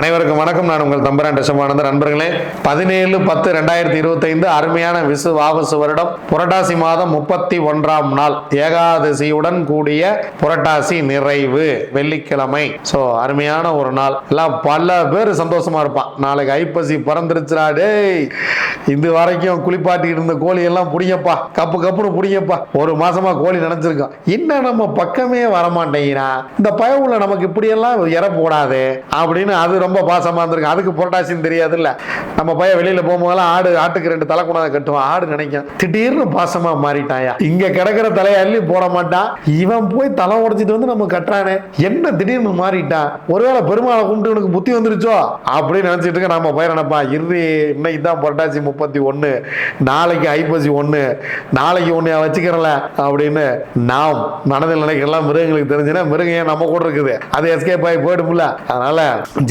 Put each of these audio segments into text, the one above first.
அனைவருக்கும் வணக்கம். நான் உங்கள் தம்பரான் ரிஷபானந்த நண்பர்களே பதினேழு பத்து ரெண்டாயிரத்தி இருபத்தைந்து அருமையான விசு வாவசு வருடம் புரட்டாசி மாதம் முப்பத்தி ஒன்றாம் நாள் ஏகாதசியுடன் கூடிய புரட்டாசி நிறைவு வெள்ளிக்கிழமை. ஸோ அருமையான ஒரு நாள். எல்லாம் பல பேர் சந்தோஷமா இருப்பான். நாளைக்கு ஐப்பசி பிறந்துருச்சுடா டேய். இது வரைக்கும் குளிப்பாட்டிட்டு இருந்த கோழி எல்லாம் புடிங்கப்பா. கப்பு கப்புன்னு புடிங்கப்பா. ஒரு மாசமா கோழி நினைச்சிருக்கோம் இன்னும் நம்ம பக்கமே வரமாட்டேங்கிறா இந்த பயவுல நமக்கு இப்படியெல்லாம் இற போடாது அப்படின்னு அது ரொம்ப பாசமாக இருந்திருக்கும். அதுக்கு புரட்டாசின்னு தெரியாதுல்ல. நம்ம பையன் வெளியில் போகும்போதெல்லாம் ஆடு ஆட்டுக்கு ரெண்டு தலை கொண்டாந்து கட்டுவான். ஆடு நினைக்கும். திடீர்னு பாசமாக மாறிட்டாயா. இங்கே கிடக்கிற தலையை அள்ளி போட மாட்டான். இவன் போய் தலை உடைச்சிட்டு வந்து நம்ம கட்டுறானே. என்ன திடீர்னு மாறிட்டான்? ஒருவேளை பெருமாளை கும்பிட்டு உனக்கு புத்தி வந்துருச்சோ? அப்படின்னு நினச்சிட்டு இருக்க நம்ம பையன் நினைப்பான். இரு இன்னைக்கு தான் புரட்டாசி முப்பத்தி ஒன்று நாளைக்கு ஐப்பசி ஒன்று நாளைக்கு ஒன்று வச்சுக்கிறல. அப்படின்னு நாம் மனதில் நினைக்கிறலாம் மிருகங்களுக்கு தெரிஞ்சுன்னா மிருகம் ஏன் நம்ம கூட இருக்குது? அது எஸ்கேப் ஆகி போயிடும்ல. அதனால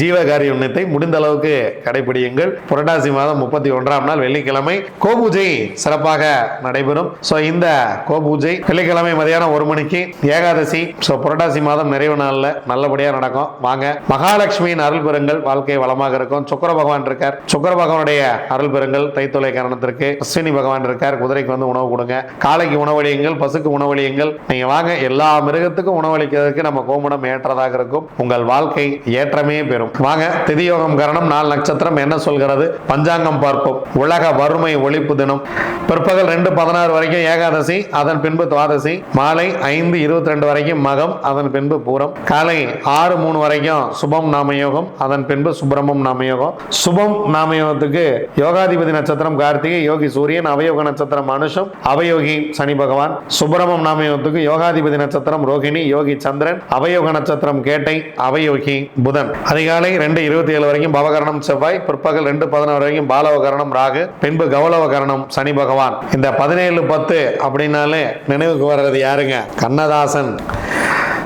ஜீவக உண்ணத்தை முடிந்த அளவுக்கு கடைபிடியுங்கள். புரட்டாசி மாதம் முப்பத்தி ஒன்றாம் நாள் வெள்ளிக்கிழமை கோபூஜை சிறப்பாக நடைபெறும். ஸோ இந்த கோபூஜை வெள்ளிக்கிழமை மதியானம் ஒரு மணிக்கு ஏகாதசி. ஸோ புரட்டாசி மாதம் நிறைவு நாளில் நல்லபடியாக நடக்கும். வாங்க. மகாலட்சுமியின் அருள் பெறுங்கள். வாழ்க்கை வளமாக இருக்கும். சுக்கர பகவான் இருக்கார். சுக்கர பகவானுடைய அருள் பெறுங்கள். தைத்தொலை காரணத்திற்கு அஸ்வினி பகவான் இருக்கார். குதிரைக்கு வந்து உணவு கொடுங்க. காலைக்கு உணவளியுங்கள். பசுக்கு உணவளியுங்கள். நீங்க வாங்க. எல்லா மிருகத்துக்கும் உணவளிக்கிறதுக்கு நம்ம கோமுடம் ஏற்றதாக இருக்கும். உங்கள் வாழ்க்கை ஏற்றமே பெறும். வாங்க. வாங்க. திதியோகம் கரணம் நாலு நட்சத்திரம் என்ன சொல்கிறது? பஞ்சாங்கம் பார்ப்போம். உலக வறுமை ஒழிப்பு தினம். பிற்பகல் ரெண்டு பதினாறு வரைக்கும் ஏகாதசி அதன் பின்பு துவாதசி. மாலை ஐந்து இருபத்தி ரெண்டு வரைக்கும் மகம் அதன் பின்பு பூரம். காலை ஆறு மூணு வரைக்கும் சுபம் நாமயோகம் அதன் பின்பு சுப்பிரமம் நாமயோகம். சுபம் நாமயோகத்துக்கு யோகாதிபதி நட்சத்திரம் கார்த்திகை யோகி சூரியன் அவயோக நட்சத்திரம் அனுஷம் அவயோகி சனி பகவான். சுப்பிரமம் நாமயோகத்துக்கு யோகாதிபதி நட்சத்திரம் ரோகிணி யோகி சந்திரன் அவயோக நட்சத்திரம் கேட்டை அவயோகி புதன். அதிகாலை ரெண்டு இருபத்தி ஏழு வரைக்கும் பவகரணம் செவ்வாய் பிற்பகல் ரெண்டு பதினாறு வரைக்கும் பாலவகரணம் ராகு பின்பு கௌலவகரணம் சனி பகவான். இந்த பதினேழு பத்து அப்படின்னாலே நினைவுக்கு வர்றது யாருங்க? கண்ணதாசன்.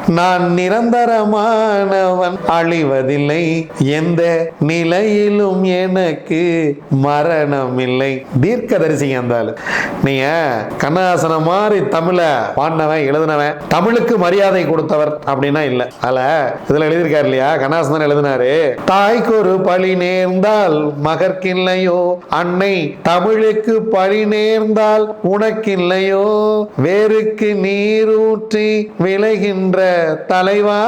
நான் நிரந்தரமானவன் அழிவதில்லை. எந்த நிலையிலும் எனக்கு மரணம் இல்லை தீர்க்க தரிசிங்க இருந்தாலும் நீங்க கண்ணதாசன மாதிரி தமிழ பாடினவன் எழுதினவன் தமிழுக்கு மரியாதை கொடுத்தவர் அப்படின்னா இல்ல. அல்ல இதுல எழுதியிருக்காரு இல்லையா? கண்ணதாசன் எழுதினாரு தாய்க்கு ஒரு பழி நேர்ந்தால் மகற்கில்லையோ? அன்னை தமிழுக்கு பழி நேர்ந்தால் உனக்கில்லையோ? வேருக்கு நீரூற்றி விளைகின்ற தலைவா.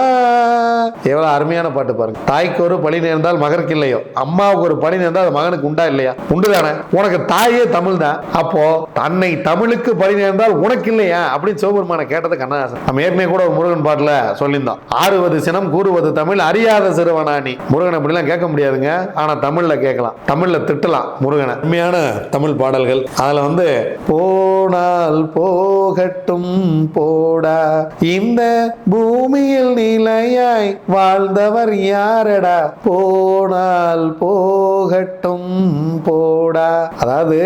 எவ்வளவு அருமையான பாட்டு பாருங்க. தாய்க்கு ஒரு பழி நேர்ந்தால் மகனுக்கு இல்லையோ. அம்மாவுக்கு ஒரு பழி நேர்ந்தால் அது மகனுக்கு உண்டா இல்லையா? உண்டு தானே. உனக்கு தாயே தமிழ் தான். அப்போ தன்னை தமிழுக்கு பழி நேர்ந்தால் உனக்கு இல்லையா? அப்படின்னு சிவபெருமான கேட்டது கண்ணதாசன். நம்ம ஏற்கனவே கூட ஒரு முருகன் பாட்டுல சொல்லியிருந்தோம். ஆறுவது சினம் கூறுவது தமிழ் அறியாத சிறுவனானி. முருகன் அப்படிலாம் கேட்க முடியாதுங்க. ஆனா தமிழ்ல கேட்கலாம். தமிழ்ல திட்டலாம் முருகனை. உண்மையான தமிழ் பாடல்கள். அதுல வந்து போனால் போகட்டும் போடா இந்த பூமியில் நிலையாய் வாழ்ந்தவர் யாரடா? போனால் போகட்டும் போடா. அதாவது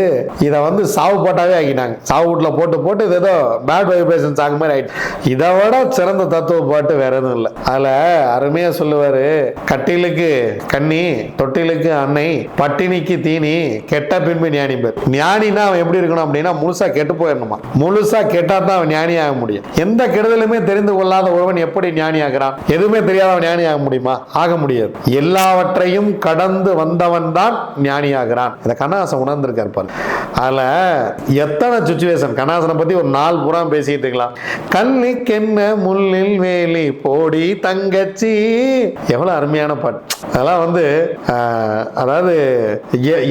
இத வந்து சாவு பாட்டாவே ஆகினாங்க சாவு வீட்டுல போட்டு போட்டு இது ஏதோ பேட் வைப்ரேஷன் சாங் மாதிரி ஆயிடுச்சு இதை விட சிறந்த தத்துவ பாட்டு வேற எதுவும் இல்லை. அதுல அருமையா சொல்லுவாரு கட்டிலுக்கு கண்ணி தொட்டிலுக்கு அன்னை பட்டினிக்கு தீனி கெட்ட பின்பு ஞானி பேர். ஞானினா அவன் எப்படி இருக்கணும் அப்படின்னா முழுசா கெட்டு போயிடணுமா? முழுசா கெட்டா தான் அவன் ஞானி ஆக முடியும். எந்த கெடுதலுமே தெரிந்து கொள்ளாத ஒருவன் எப்படி ஞானியாகிறான்? எதுவுமே தெரியாதவன் ஞானியாக முடியுமா? ஆக முடியாது. எல்லாவற்றையும் கடந்து வந்தவன் தான் ஞானியாகிறான். இதை கண்ணாசன் உணர்ந்திருக்கார் பாரு அதில் எத்தனை சுச்சுவேஷன் கண்ணாசனை பற்றி ஒரு நாள் பூரா பேசிட்டு இருக்கலாம். கல்லிக்கென்ன முள்ளில் வேலி போடி தங்கச்சி? எவ்வளோ அருமையான பாட்டு. அதெல்லாம் வந்து அதாவது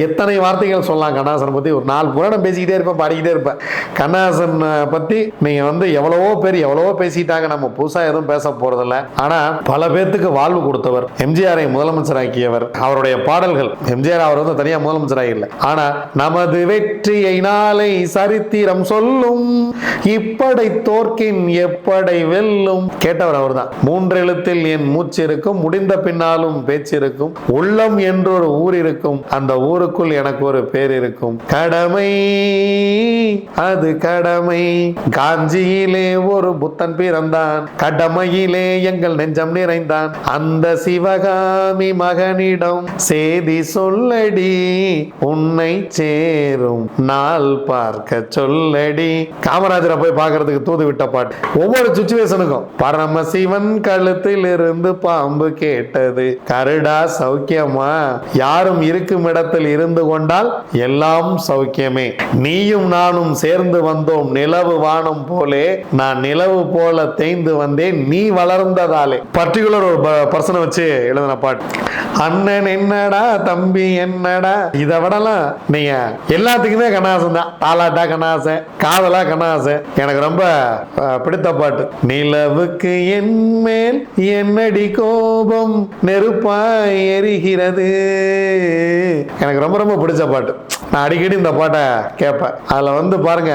எத்தனை வார்த்தைகள் சொல்லலாம் கண்ணாசனை பற்றி ஒரு நாள் பூரா நான் பேசிக்கிட்டே இருப்பேன் பாடிக்கிட்டே இருப்பேன். கண்ணாசன் பற்றி நீங்கள் வந்து எவ்வளவோ பேர் எவ்வளவோ பேசிட்டாங்க. நம்ம புதுசாக புதுசா எதுவும் பேச போறதில்ல. ஆனா பல பேர்த்துக்கு வாழ்வு கொடுத்தவர் எம்ஜிஆரை முதலமைச்சராக்கியவர். அவருடைய பாடல்கள் எம்ஜிஆர் அவர் வந்து தனியா முதலமைச்சராக இல்லை. ஆனா நமது வெற்றியை நாளை சரித்திரம் சொல்லும். இப்படை தோற்கின் எப்படை வெல்லும். கேட்டவர் அவர் தான் மூன்றெழுத்தில் என் மூச்சு இருக்கும் முடிந்த பின்னாலும் பேச்சு இருக்கும் உள்ளம் என்றொரு ஊர் இருக்கும் அந்த ஊருக்குள் எனக்கு ஒரு பேர் இருக்கும் கடமை அது கடமை. காஞ்சியிலே ஒரு புத்தன் பிறந்தான். கடமையிலே எங்கள் நெஞ்சம் நிறைந்தான். அந்த சிவகாமி மகனிடம் சேதி சொல்லடி உன்னை சேரும் நாள் பார்க்க சொல்லடி. காமராஜரை போய் பார்க்கறதுக்கு தூது விட்ட பாட்டு. ஒவ்வொரு சுச்சுவேஷனுக்கும் பரமசிவன் கழுத்தில் இருந்து பாம்பு கேட்டது. கருடா சௌக்கியமா? யாரும் இருக்கும் இடத்தில் இருந்து கொண்டால் எல்லாம் சௌக்கியமே. நீயும் நானும் சேர்ந்து வந்தோம் நிலவு வானம் போலே. நான் நிலவு போல தேய்ந்து வந்தேன். நீ வளர்ந்ததாலே. பர்டிகுலர் ஒரு பர்சனை வச்சு எழுதின பாட்டு. அண்ணன் என்னடா தம்பி என்னடா? இதை விடலாம் நீங்க எல்லாத்துக்குமே கண்ணாசம் தான். தாலாட்டா கண்ணாசன் காதலா கண்ணாசன். எனக்கு ரொம்ப பிடித்த பாட்டு. நிலவுக்கு என் மேல் என்னடி கோபம்? நெருப்பாய் எரிகிறது. எனக்கு ரொம்ப ரொம்ப பிடிச்ச பாட்டு. நான் அடிக்கடி இந்த பாட்டை கேட்பேன். அதில் வந்து பாருங்க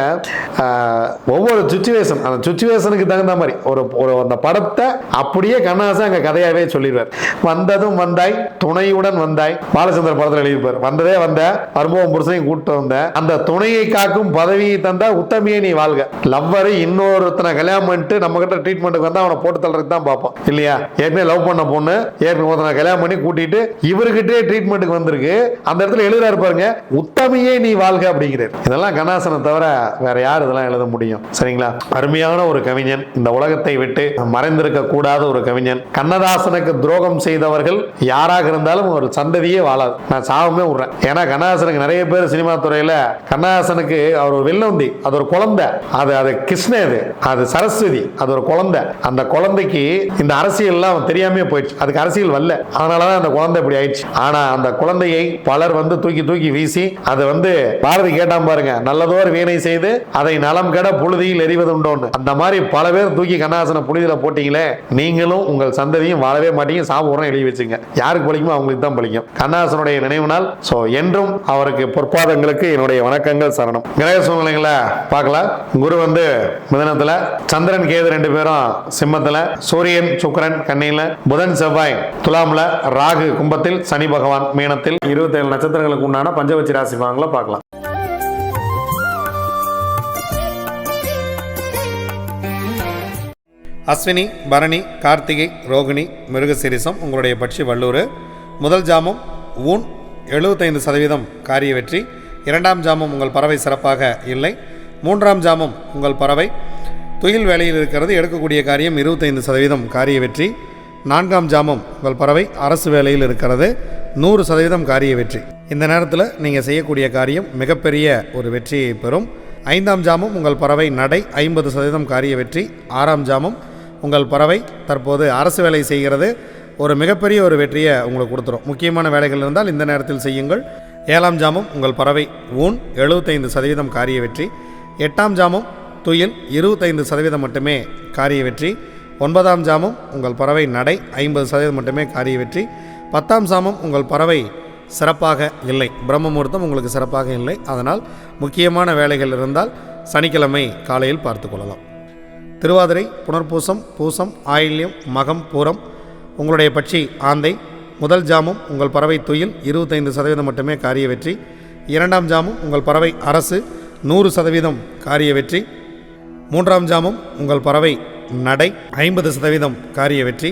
ஒவ்வொரு சுச்சுவேஷன் அந்த சுச்சுவேஷனுக்கு தகுந்த மாதிரி ஒரு ஒரு அந்த படத்தை அப்படியே கண்ணாசன் அங்கே கதையாகவே சொல்லிடுவார். வந்ததும் வந்தாய் துணையுடன் வந்தாய் பாலச்சந்திர படத்தில் எழுதியிருப்பார். வந்ததே வந்த மருமகம் புருஷனையும் கூப்பிட்டு வந்த அந்த துணையை காக்கும் பதவியை தந்தா உத்தமையே நீ வாழ்க. லவ்வரு இன்னொருத்தனை கல்யாணம் பண்ணிட்டு நம்ம கிட்ட ட்ரீட்மெண்ட்டுக்கு வந்தா அவனை போட்டு தள்ளுறதுக்கு தான் பார்ப்போம். இல்லையா? ஏற்கனவே லவ் பண்ண பொண்ணு ஏற்கனவே ஒருத்தனை கல்யாணம் பண்ணி கூட்டிட்டு இவர்கிட்டே ட்ரீட்மெண்ட்டுக்கு வந்திருக்கு. அந்த இடத்துல எழுதுறாரு பாருங்க உத்தமியே நீ வாழ்க அப்படிங்கிறார். இதெல்லாம் கண்ணாசனை தவிர வேற யார் இதெல்லாம் எழுத முடியும்? சரிங்களா? அருமையான ஒரு கவிஞன். இந்த உலகத்தை விட்டு மறைந்திருக்க கூடாத ஒரு கவிஞன். கண்ணதாசனுக்கு துரோகம் செய்தவர்கள் யாராக இருந்தாலும் ஒரு சந்ததியே வாழாது. நான் சாவமே விடுறேன். ஏன்னா கண்ணதாசனுக்கு நிறைய பேர் சினிமா துறையில கண்ணதாசனுக்கு அவர் ஒரு வெள்ளந்தி அது ஒரு குழந்தை. அது அது கிருஷ்ண அது அது சரஸ்வதி அது ஒரு குழந்தை. அந்த குழந்தைக்கு இந்த அரசியல்லாம் அவன் தெரியாமே போயிடுச்சு. அதுக்கு அரசியல் வரல. அதனாலதான் அந்த குழந்தை இப்படி ஆயிடுச்சு. ஆனா அந்த குழந்தையை பலர் வந்து தூக்கி தூக்கி வீசி அது வந்து பாரதி கேட்டான் பாருங்க நல்லதோர் வீணை செய்து அதை நலம் கெட புழுதியில் எறிவது உண்டோன்னு. அந்த மாதிரி பல பேர் தூக்கி கண்ணாசன புழுதியில போட்டீங்களே நீங்களும் உங்கள் சந்ததியும் வாழவே மாட்டீங்க சாப்பிட்றோம் எழுதி வச்சுங்க. யாருக்கு பழிக்குமோ அவங்களுக்கு தான் பழிக்கும் கண்ணாசனுடைய நினைவு நாள் ஸோ என்றும் அவருக்கு பொற்பாதங்களுக்கு என்னுடைய வணக்கங்கள் சரணம். கிரக சூழ்நிலைகளை பார்க்கலாம். குரு வந்து மிதனத்தில் சந்திரன் கேது ரெண்டு பேரும் சிம்மத்தில் சூரியன் சுக்கரன் கண்ணையில் புதன் செவ்வாய் துலாமில் ராகு கும்பத்தில் சனி பகவான் மீனத்தில் இருபத்தேழு நட்சத்திரங்களுக்கு உண்டான பஞ்சவச்சி ராசி பலன்களை பார்க்கலாம். அஸ்வினி பரணி கார்த்திகை ரோகிணி மிருகசிரிசம் உங்களுடைய பட்சி வல்லூர் முதல் ஜாமம் ஊன் எழுபத்தைந்து சதவீதம் காரிய வெற்றி. இரண்டாம் ஜாமம் உங்கள் பறவை சிறப்பாக இல்லை. மூன்றாம் ஜாமம் உங்கள் பறவை. துயில் வேலையில் இருக்கிறது எடுக்கக்கூடிய காரியம் இருபத்தைந்து சதவீதம் காரிய வெற்றி. நான்காம் ஜாமம் உங்கள் பறவை அரசு வேலையில் இருக்கிறது நூறு சதவீதம் காரிய வெற்றி. இந்த நேரத்தில் நீங்கள் செய்யக்கூடிய காரியம் மிகப்பெரிய ஒரு வெற்றியை பெறும். ஐந்தாம் ஜாமம் உங்கள் பறவை நடை. ஐம்பது சதவீதம் காரிய வெற்றி. ஆறாம் ஜாமம் உங்கள் பறவை தற்போது அரசு வேலை செய்கிறது. ஒரு மிகப்பெரிய ஒரு வெற்றியை உங்களுக்கு கொடுத்துரும். முக்கியமான வேலைகள் இருந்தால் இந்த நேரத்தில் செய்யுங்கள். ஏழாம் ஜாமம் உங்கள் பறவை ஊன். எழுபத்தைந்து சதவீதம் காரிய வெற்றி. எட்டாம் ஜாமம் துயில். இருபத்தைந்து சதவீதம் மட்டுமே காரிய வெற்றி. ஒன்பதாம் ஜாமம் உங்கள் பறவை நடை. ஐம்பது சதவீதம் மட்டுமே காரிய வெற்றி. பத்தாம் ஜாமம் உங்கள் பறவை சிறப்பாக இல்லை. பிரம்ம முகூர்த்தம் உங்களுக்கு சிறப்பாக இல்லை. அதனால் முக்கியமான வேலைகள் இருந்தால் சனிக்கிழமை காலையில் பார்த்து கொள்ளலாம். திருவாதிரை புனர்பூசம் பூசம் ஆயில்யம் மகம் பூரம் உங்களுடைய பட்சி ஆந்தை முதல் ஜாமும் உங்கள் பறவை துயில் இருபத்தைந்து சதவீதம் மட்டுமே காரிய வெற்றி. இரண்டாம் ஜாமும் உங்கள் பறவை அரசு நூறு சதவீதம் காரிய வெற்றி. மூன்றாம் ஜாமும் உங்கள் பறவை நடை ஐம்பது சதவீதம் காரிய வெற்றி.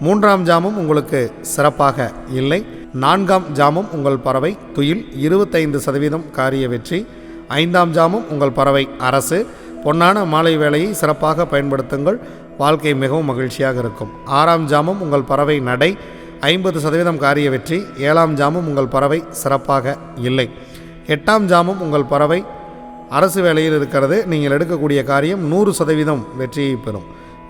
மூன்றாம் ஜாமும் உங்களுக்கு சிறப்பாக இல்லை. நான்காம் ஜாமும் உங்கள் பறவை துயில் இருபத்தைந்து சதவீதம் காரிய வெற்றி. ஐந்தாம் ஜாமும் உங்கள் பறவை அரசு. பொன்னான மாலை வேலையை சிறப்பாக பயன்படுத்துங்கள். வாழ்க்கை மிகவும் மகிழ்ச்சியாக இருக்கும். ஆறாம் ஜாமும் உங்கள் பறவை நடை. ஐம்பது சதவீதம் காரிய வெற்றி. ஏழாம் ஜாமும் உங்கள் பறவை சிறப்பாக இல்லை. எட்டாம் ஜாமும் உங்கள் பறவை அரசு வேலையில் இருக்கிறது. நீங்கள் எடுக்கக்கூடிய காரியம் நூறு சதவீதம் வெற்றியை பெறும்.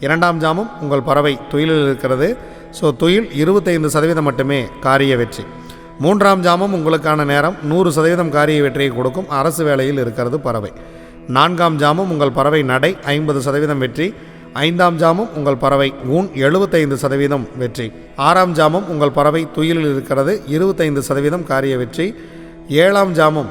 இரண்டாம் ஜாமம் உங்கள் பறவை துயிலில் இருக்கிறது. ஸோ துயில் இருபத்தைந்து சதவீதம் மட்டுமே காரிய வெற்றி. மூன்றாம் ஜாமம் உங்களுக்கான நேரம் நூறு சதவீதம் காரிய வெற்றியை கொடுக்கும். அரசு வேலையில் இருக்கிறது பறவை. நான்காம் ஜாமம் உங்கள் பறவை நடை ஐம்பது சதவீதம் வெற்றி. ஐந்தாம் ஜாமம் உங்கள் பறவை ஊன் எழுபத்தைந்து சதவீதம் வெற்றி. ஆறாம் ஜாமம் உங்கள் பறவை துயிலில் இருக்கிறது இருபத்தைந்து சதவீதம் காரிய வெற்றி. ஏழாம் ஜாமம்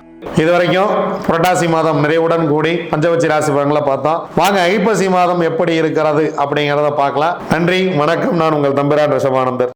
இதுவரைக்கும் புரட்டாசி மாதம் நிறைவுடன் கூடி பஞ்சவச்சி ராசி பலன்களை பார்த்தோம். வாங்க ஐப்பசி மாதம் எப்படி இருக்கிறது அப்படிங்கிறத பார்க்கலாம். நன்றி வணக்கம். நான் உங்கள் தம்பிரான் ரிஷபானந்தர்